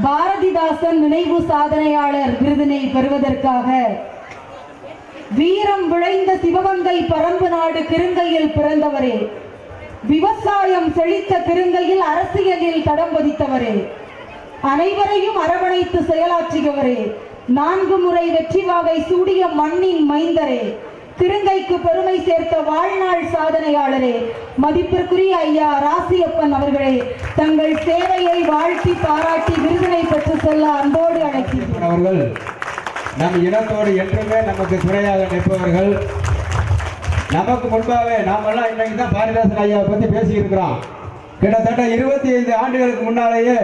பாரதிதாசன் நினைவு சாதனையாளர் விருதினை பெறுவதற்காக வீரம் விளைந்த சிவகங்கை பரம்பு நாடு கிருங்கையில் பிறந்தவரே. விவசாயம் செழித்த கிருங்கையில் அரசியலில் தடம் பதித்தவரே. அனைவரையும் அரவணைத்து செயலாற்றியவரே நான்கு முறை வெற்றி வாகை சூடிய மண்ணின் மைந்தரே. திருங்கைக்கு பெருமை சேர்த்த வாழ்நாள் சாதனையாளரே மதிப்பிற்குரிய ஐயா ராசியப்பன் அவர்களே தங்கள் சேவையை வாழ்த்தி பாராட்டி விருதினை பெற்று செல்ல அன்போடு அழைக்கின்றனர் அவர்கள் நம் இனத்தோடு என்றுமே நமக்கு துணையாக நிற்பவர்கள். நமக்கு முன்பாகவே நாமெல்லாம் இன்னைக்கு தான் பாரதிதாசன் ஐயாவை பற்றி பேசியிருக்கிறோம். கிட்டத்தட்ட இருபத்தி ஐந்து ஆண்டுகளுக்கு முன்னாலேயே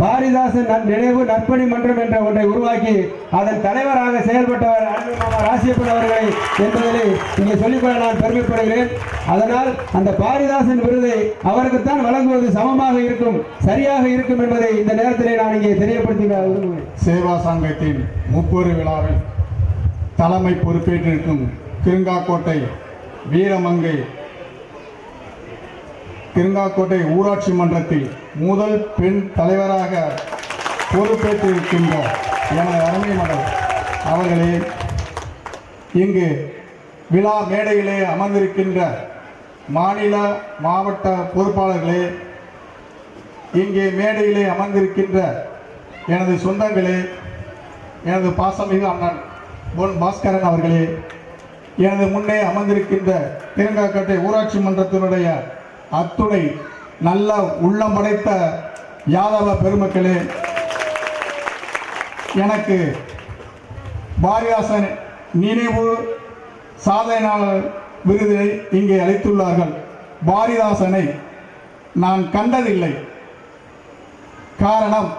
பாரிதாசன் நன் நினைவு நற்பணி மன்றம் என்ற ஒன்றை உருவாக்கி அதன் தலைவராக செயல்பட்டவர் அன்பு ராசியப்பன் அவர்களை என்பதிலே இங்கே சொல்லிக்கொள்ள நான் பெருமைப்படுகிறேன். அதனால் அந்த பாரிதாசன் விருதை அவருக்குத்தான் வழங்குவது சமமாக இருக்கும் சரியாக இருக்கும் என்பதை இந்த நேரத்திலே நான் இங்கே தெரியப்படுத்தி விரும்புகிறேன். சேவா சங்கத்தின் முப்பொரு விழாவில் தலைமை பொறுப்பேற்றிருக்கும் கிருங்காக்கோட்டை வீரமங்கை கிருங்காக்கோட்டை ஊராட்சி மன்றத்தில் முதல் பெண் தலைவராக பொறுப்பேற்றிருக்கின்ற எனது அருமை மகள் அவர்களே இங்கு விழா மேடையிலே அமர்ந்திருக்கின்ற மாநில மாவட்ட பொறுப்பாளர்களே இங்கே மேடையிலே அமர்ந்திருக்கின்ற எனது சொந்தங்களே எனது பாசமிகு அண்ணன் பொன் பாஸ்கரன் அவர்களே எனது முன்னே அமர்ந்திருக்கின்ற திருங்காக்கட்டை ஊராட்சி மன்றத்தினுடைய அத்துணை நல்ல உள்ளம் படைத்த யாதவ பெருமக்களே எனக்கு பாரதிதாசன் நினைவு சாதனையாளர் விருதினை இங்கே அளித்துள்ளார்கள். பாரிதாசனை நான் கண்டதில்லை. காரணம்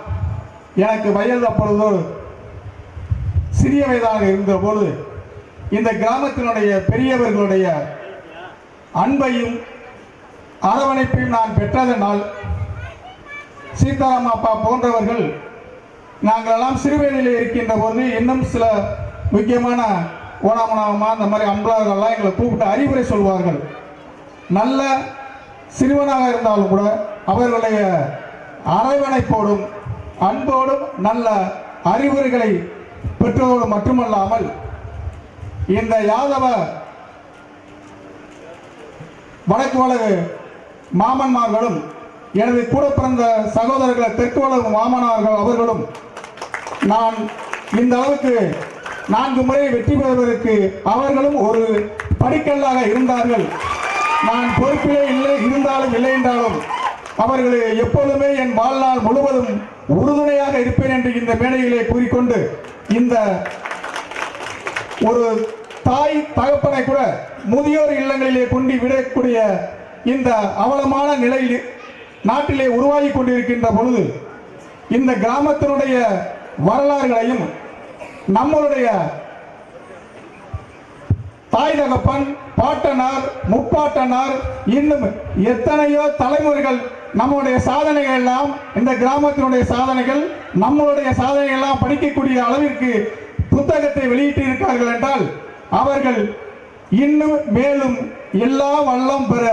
எனக்கு வயது அப்பொழுது சிறிய வயதாக இருந்தபோது இந்த கிராமத்தினுடைய பெரியவர்களுடைய அன்பையும் அரவணைப்பையும் நான் பெற்றதனால் சீதாராம் அப்பா போன்றவர்கள் நாங்களெல்லாம் எல்லாம் இருக்கின்ற போது இன்னும் சில முக்கியமான ஓணாமணாமா அந்த மாதிரி அன்பர்கள்லாம் எங்களை கூப்பிட்டு அறிவுரை சொல்வார்கள். நல்ல சிறுவனாக இருந்தாலும் கூட அவர்களுடைய அரவணைப்போடும் அன்போடும் நல்ல அறிவுரைகளை பெற்றதோடு மட்டுமல்லாமல் இந்த யாதவ வடக்கு வழக்கு மாமன்மார்களும் எனது கூட பிறந்த சகோதரர்களை தெற்கு வளரும் மாமனார்கள் அவர்களும் நான் இந்த அளவுக்கு நான்கு முறை வெற்றி பெறுவதற்கு அவர்களும் ஒரு படிக்கல்லாக இருந்தார்கள். நான் பொறுப்பிலே இல்லை இருந்தாலும் இல்லை என்றாலும் அவர்கள் எப்பொழுதுமே என் வாழ்நாள் முழுவதும் உறுதுணையாக இருப்பேன் என்று இந்த மேடையிலே கூறிக்கொண்டு இந்த ஒரு தாய் தகப்பனை கூட முதியோர் இல்லங்களிலே கொண்டு விடக்கூடிய இந்த அவலமான நிலையில் நாட்டிலே உருவாகி கொண்டிருக்கின்ற பொழுது இந்த கிராமத்தினுடைய வரலாறுகளையும் நம்மளுடைய தாய் தகப்பன் பாட்டனார் முப்பாட்டனார் இன்னும் எத்தனையோ தலைமுறைகள் நம்முடைய சாதனைகள் எல்லாம் இந்த கிராமத்தினுடைய சாதனைகள் நம்மளுடைய சாதனைகள் எல்லாம் படிக்கக்கூடிய அளவிற்கு புத்தகத்தை வெளியிட்டு இருக்கிறார்கள் என்றால் அவர்கள் இன்னும் மேலும் எல்லா வல்லம் பெற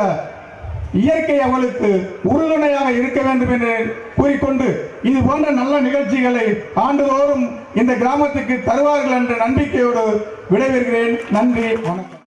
இயற்கை அவளுக்கு உறுதுணையாக இருக்க வேண்டும் என்று கூறிக்கொண்டு இது போன்ற நல்ல நிகழ்ச்சிகளை ஆண்டுதோறும் இந்த கிராமத்துக்கு தருவார்கள் என்ற நம்பிக்கையோடு விடைபெறுகிறேன். நன்றி வணக்கம்.